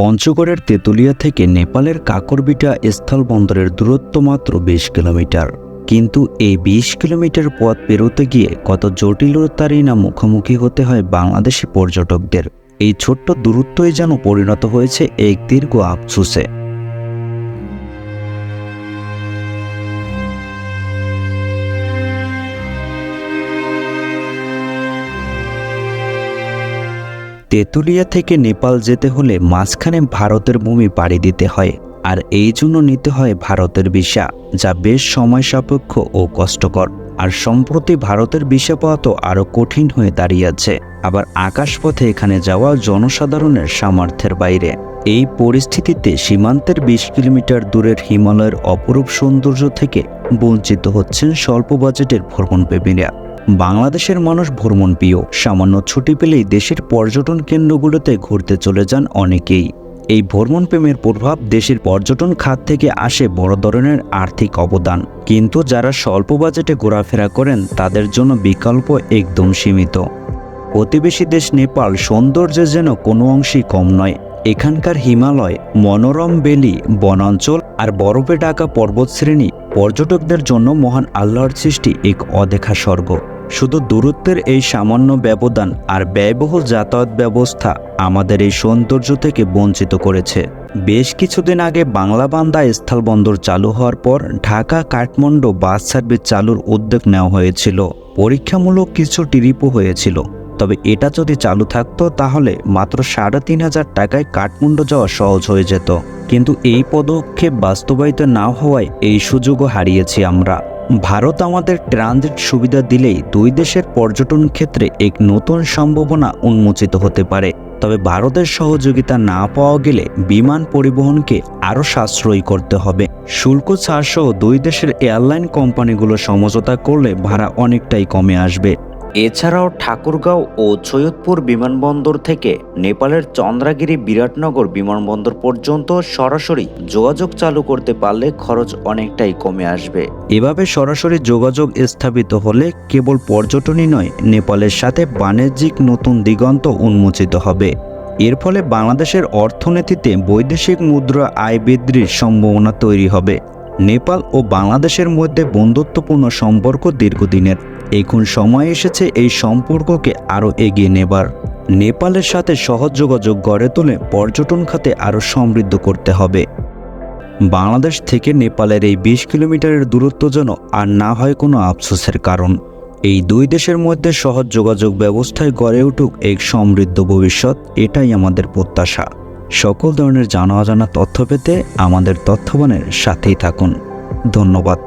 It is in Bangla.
পঞ্চগড়ের তেঁতুলিয়া থেকে নেপালের কাকরবিটা স্থল বন্দরের দূরত্ব মাত্র বিশ কিলোমিটার। কিন্তু এই বিশ কিলোমিটার পথ পেরোতে গিয়ে কত জটিলতারই না মুখোমুখি হতে হয় বাংলাদেশি পর্যটকদের। এই ছোট্ট দূরত্বই যেন পরিণত হয়েছে এক দীর্ঘ আফসুসে। তেঁতুলিয়া থেকে নেপাল যেতে হলে মাঝখানে ভারতের ভূমি পাড়ি দিতে হয়, আর এই জন্য নিতে হয় ভারতের ভিসা, যা বেশ সময় সাপেক্ষ ও কষ্টকর। আর সম্প্রতি ভারতের ভিসা পাওয়া তো আরও কঠিন হয়ে দাঁড়িয়েছে আবার আকাশপথে এখানে যাওয়া জনসাধারণের সামর্থ্যের বাইরে। এই পরিস্থিতিতে সীমান্তের বিশ কিলোমিটার দূরের হিমালয়ের অপরূপ সৌন্দর্য থেকে বঞ্চিত হচ্ছেন স্বল্প বাজেটের ভ্রমণপ্রেমীরা। বাংলাদেশের মানুষ ভ্রমণ প্রিয়। সামান্য ছুটি পেলেই দেশের পর্যটন কেন্দ্রগুলোতে ঘুরতে চলে যান অনেকেই। এই ভ্রমণ প্রেমের প্রভাব দেশের পর্যটন খাত থেকে আসে বড় ধরনের আর্থিক অবদান। কিন্তু যারা স্বল্প বাজেটে ঘোরাফেরা করেন, তাদের জন্য বিকল্প একদম সীমিত। প্রতিবেশী দেশ নেপাল সৌন্দর্যে যেন কোনো অংশেই কম নয়। এখানকার হিমালয়, মনোরম বেলি, বনাঞ্চল আর বরফে ঢাকা পর্বতশ্রেণী পর্যটকদের জন্য মহান আল্লাহর সৃষ্টি এক অদেখা স্বর্গ। শুধু দূরত্বের এই সামান্য ব্যবধান আর ব্যয়বহুল যাতায়াত ব্যবস্থা আমাদের এই সৌন্দর্য থেকে বঞ্চিত করেছে। বেশ কিছুদিন আগে বাংলাবান্ধা স্থলবন্দর চালু হওয়ার পর ঢাকা কাঠমান্ডু বাস সার্ভিস চালুর উদ্যোগ নেওয়া হয়েছিল। পরীক্ষামূলক কিছু টিরিপও হয়েছিল। তবে এটা যদি চালু থাকতো, তাহলে মাত্র সাড়ে তিন হাজার টাকায় কাঠমান্ডু যাওয়া সহজ হয়ে যেত। কিন্তু এই পদক্ষেপ বাস্তবায়িত না হওয়ায় এই সুযোগও হারিয়েছি আমরা। ভারত আমাদের ট্রানজিট সুবিধা দিলেই দুই দেশের পর্যটন ক্ষেত্রে এক নতুন সম্ভাবনা উন্মোচিত হতে পারে। তবে ভারতের সহযোগিতা না পাওয়া গেলে বিমান পরিবহনকে আরও সাশ্রয়ী করতে হবে। শুল্ক ছাড়সহ দুই দেশের এয়ারলাইন কোম্পানিগুলো সমঝোতা করলে ভাড়া অনেকটাই কমে আসবে। এছাড়াও ঠাকুরগাঁও ও সৈয়দপুর বিমানবন্দর থেকে নেপালের চন্দ্রাগিরি বিরাটনগর বিমানবন্দর পর্যন্ত সরাসরি যোগাযোগ চালু করতে পারলে খরচ অনেকটাই কমে আসবে। এভাবে সরাসরি যোগাযোগ স্থাপিত হলে কেবল পর্যটনই নয়, নেপালের সাথে বাণিজ্যিক নতুন দিগন্ত উন্মোচিত হবে। এর ফলে বাংলাদেশের অর্থনীতিতে বৈদেশিক মুদ্রা আয় বৃদ্ধির সম্ভাবনা তৈরি হবে। নেপাল ও বাংলাদেশের মধ্যে বন্ধুত্বপূর্ণ সম্পর্ক দীর্ঘদিনের। এখন সময় এসেছে এই সম্পর্ককে আরও এগিয়ে নেবার। নেপালের সাথে সহজ যোগাযোগ গড়ে তুলে পর্যটন খাতে আরও সমৃদ্ধ করতে হবে। বাংলাদেশ থেকে নেপালের এই বিশ কিলোমিটারের দূরত্ব যেন আর না হয় কোনো আফসোসের কারণ। এই দুই দেশের মধ্যে সহজ যোগাযোগ ব্যবস্থায় গড়ে উঠুক এক সমৃদ্ধ ভবিষ্যৎ, এটাই আমাদের প্রত্যাশা। সকল ধরনের জানা অজানা তথ্য পেতে আমাদের তথ্যবানের সাথেই থাকুন। ধন্যবাদ।